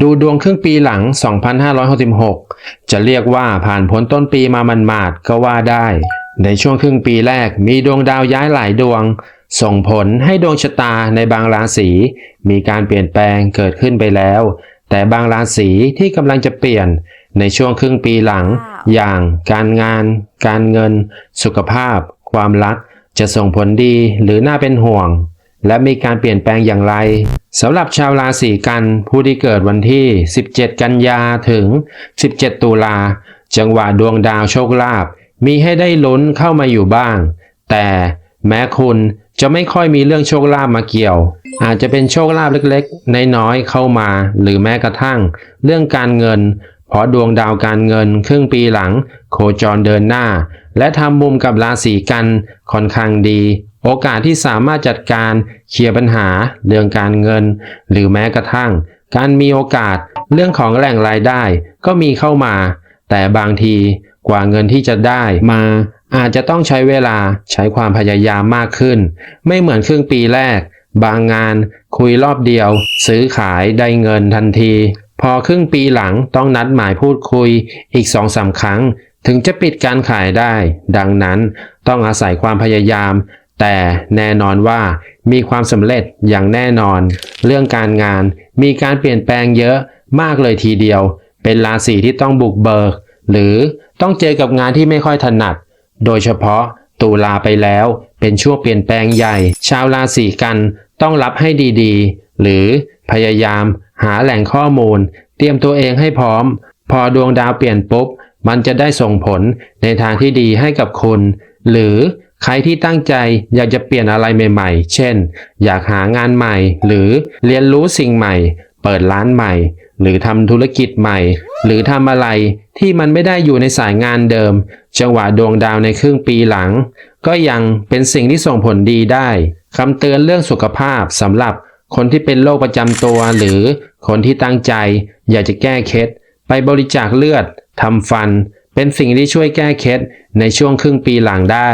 ดูดวงครึ่งปีหลัง 2566 จะเรียกว่าผ่านพ้นต้นปีมามันมาดๆก็ว่าได้ ในช่วงครึ่งปีแรกมีดวงดาวย้ายหลายดวง ส่งผลให้ดวงชะตาในบางราศีมีการเปลี่ยนแปลงเกิดขึ้นไปแล้ว แต่บางราศีที่กำลังจะเปลี่ยนในช่วงครึ่งปีหลัง อย่างการงาน การเงิน สุขภาพ ความรัก จะส่งผลดีหรือน่าเป็นห่วง และมีการเปลี่ยนแปลงอย่างไรสำหรับชาวราศีกันผู้ที่เกิดวันที่ 17 กันยาถึง 17 ตุลา จังหวะดวงดาวโชคลาภมีให้ได้ลุ้นเข้ามาอยู่บ้าง แต่แม้คุณจะไม่ค่อยมีเรื่องโชคลาภมาเกี่ยว อาจจะเป็นโชคลาภเล็กๆ น้อยๆ เข้ามา หรือแม้กระทั่ง เรื่องการเงิน เพราะดวงดาวการเงินครึ่งปีหลัง โคจรเดินหน้า และทำมุมกับราศีกันค่อนข้างดี โอกาสที่สามารถจัดการเคลียร์ปัญหา เรื่องการเงิน หรือแม้กระทั่ง การมีโอกาสเรื่องของแหล่งรายได้ก็มีเข้ามา แต่บางทีกว่าเงินที่จะได้มาอาจจะต้องใช้เวลาใช้ความพยายามมากขึ้น ไม่เหมือนครึ่งปีแรก บางงานคุยรอบเดียว ซื้อขายได้เงินทันที พอครึ่งปีหลังต้องนัดหมายพูดคุยอีกสองสามครั้ง ถึงจะปิดการขายได้ ดังนั้นต้องอาศัยความพยายาม แต่แน่นอนว่ามีความสำเร็จอย่างแน่นอน เรื่องการงานมีการเปลี่ยนแปลงเยอะมากเลยทีเดียว เป็นราศีที่ต้องบุกเบิก หรือต้องเจอกับงานที่ไม่ค่อยถนัด โดยเฉพาะตุลาไปแล้ว เป็นช่วงเปลี่ยนแปลงใหญ่ ชาวราศีกันต้องรับให้ดีๆ หรือพยายามหาแหล่งข้อมูล เตรียมตัวเองให้พร้อม พอดวงดาวเปลี่ยนปุ๊บ มันจะได้ส่งผลในทางที่ดีให้กับคุณ หรือ ใครที่ตั้งใจอยากจะเปลี่ยนอะไรใหม่ๆ เช่น อยากหางานใหม่ หรือเรียนรู้สิ่งใหม่ เปิดร้านใหม่ หรือทำธุรกิจใหม่ หรือทำอะไรที่มันไม่ได้อยู่ในสายงานเดิม จังหวะดวงดาวในครึ่งปีหลัง ก็ยังเป็นสิ่งที่ส่งผลดีได้คำเตือนเรื่องสุขภาพสำหรับคนที่เป็นโรคประจำตัวหรือคนที่ตั้งใจ อยากจะแก้เคล็ดไปบริจาคเลือดทำฟัน เป็นสิ่งที่ช่วยแก้เคล็ดในช่วงครึ่งปีหลังได้